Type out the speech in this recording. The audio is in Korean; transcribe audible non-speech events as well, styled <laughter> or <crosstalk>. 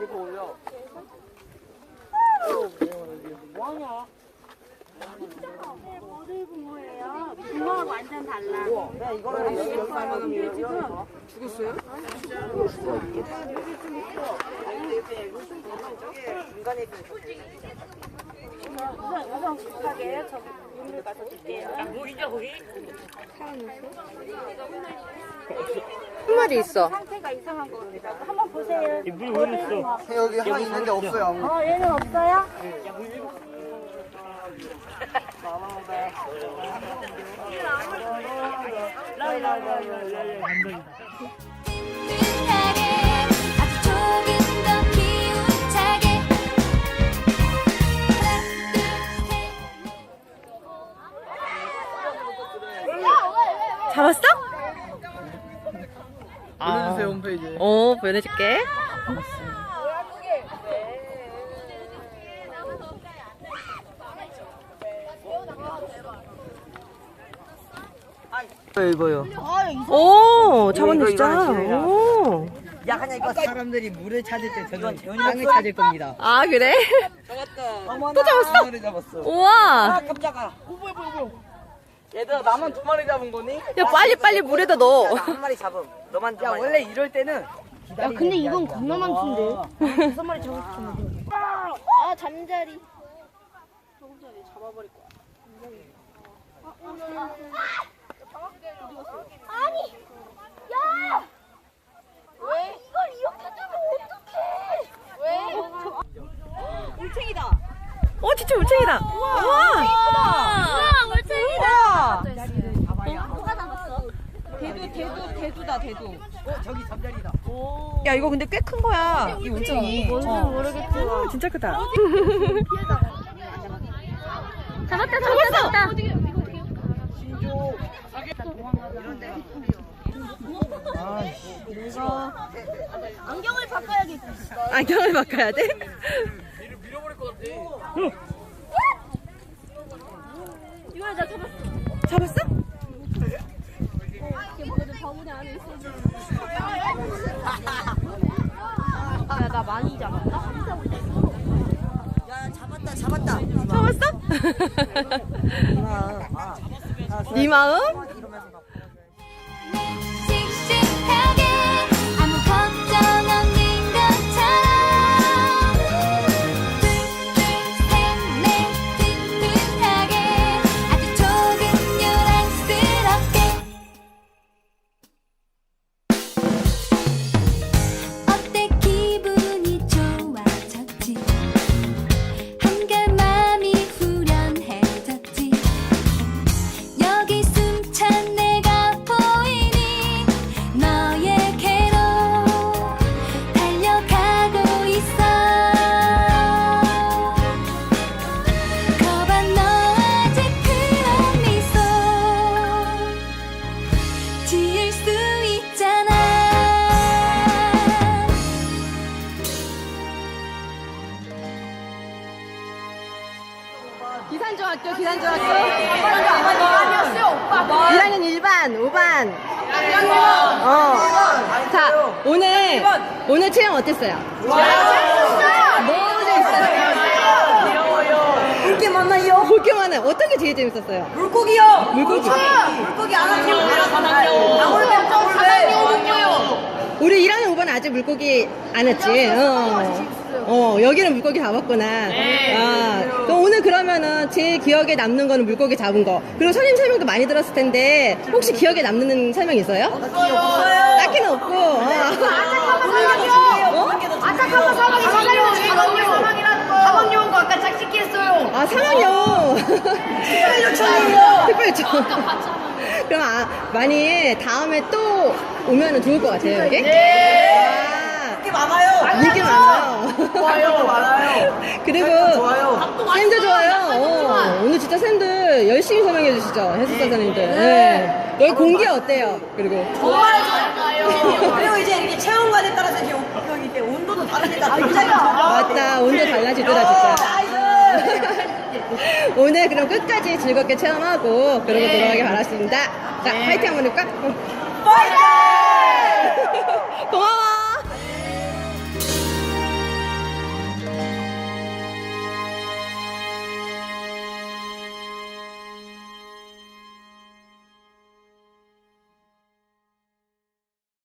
그래서 올려. 뭐야? 이거는 거기? 한 마리 있어. 상태가 이상한 겁니다. 한번 보세요. 물왜 이랬어? 여기 하나 있는데 없어요. 아무. 어, 얘는 없어요? 든 홈페이지. 어, 보내줄게. 이거요. 오, 잡았네, 이거, 진짜. 하나 오. 야, 하냐 이거 사람들이 물을 찾을 때 저는 땅을 찾을 겁니다. 아, 그래? 또 잡았어? 잡았어. 우와. 아, 깜짝아. 어, 뭐야, 뭐야, 뭐야. 얘들아, 나만 두 마리 잡은 거니? 야, 빨리 빨리 물에다 넣어. 한 마리 잡음. 너만 야, 원래 이럴 때는. 야, 근데 이건 겁나 많던데. 여섯 마리 잡을 텐데. 아, 잠자리. 잠자리 잡아버릴 거야. 아니, 야! 왜? 이걸 이렇게 두면 어떡해? 왜? 울챙이다. 어, 진짜 울챙이다. 우와. 우와, 울챙이다. 우와. 누가 잡았어? 대두, 대두, 대두다, 대두. 어, 저기 잠자리다. 야, 이거 근데 꽤 큰 거야. 이 울챙이. 뭔지 모르겠지만. 어, 진짜 크다. 잡았다, 잡았다, 잡았다. 안경을 바꿔야겠다. 안경을 바꿔야 돼? <laughs> 이거야, 나 잡았어. 잡았어? 야, 나 많이 잡았다. 야, 잡았다, 잡았다. 잡았어? 네 마음? 기산중학교, 기산중학교. 1학년 1반, 5반. 어. 자, 오늘, 오늘 체험 어땠어요? 너무 재밌어요. 이렇게 만나요. 볼게 많아요. 어떤 게 제일 재밌었어요? 물고기요. 물고기. 물고기 안. 방울배, 방울배. 우리 1학년 5반 아직 물고기 안 했지? 어. 어, 여기는 물고기 잡았구나. 아, 그럼 오늘 그러면은 제일 기억에 남는 거는 물고기 잡은 거. 그리고 선생님 설명도 많이 들었을 텐데, 혹시 기억에 남는 설명 있어요? 없어요. 딱히는 없고. 어. 아까까까 사방이 사방이 사방이 사방이 온거 아까 짝짓기 했어요. 아, 상황요. 특별 요청이요. 특별 요청. 그럼 아, 많이 다음에 또 오면은 좋을 것 같아요, 여기? 아, 인기 많아요. 인기 많아요. 좋아요, 많아요. <laughs> 그리고 좋아요. 쌤들 좋아요. 어, 오늘 진짜 쌤들 열심히 설명해 주시죠. 해수사 선생님들. 네. 여기 공기 어때요? 그리고 정말 좋아요. <laughs> 그리고 이제 이렇게 체험관에 따라서 이제 온도도 다르니까 굉장히 좋아요. 맞다. 온도 달라지더라 진짜. 오늘 그럼 끝까지 즐겁게 체험하고 그러고 돌아가길 바랐습니다. 자, 파이팅 한번 해볼까? 파이팅!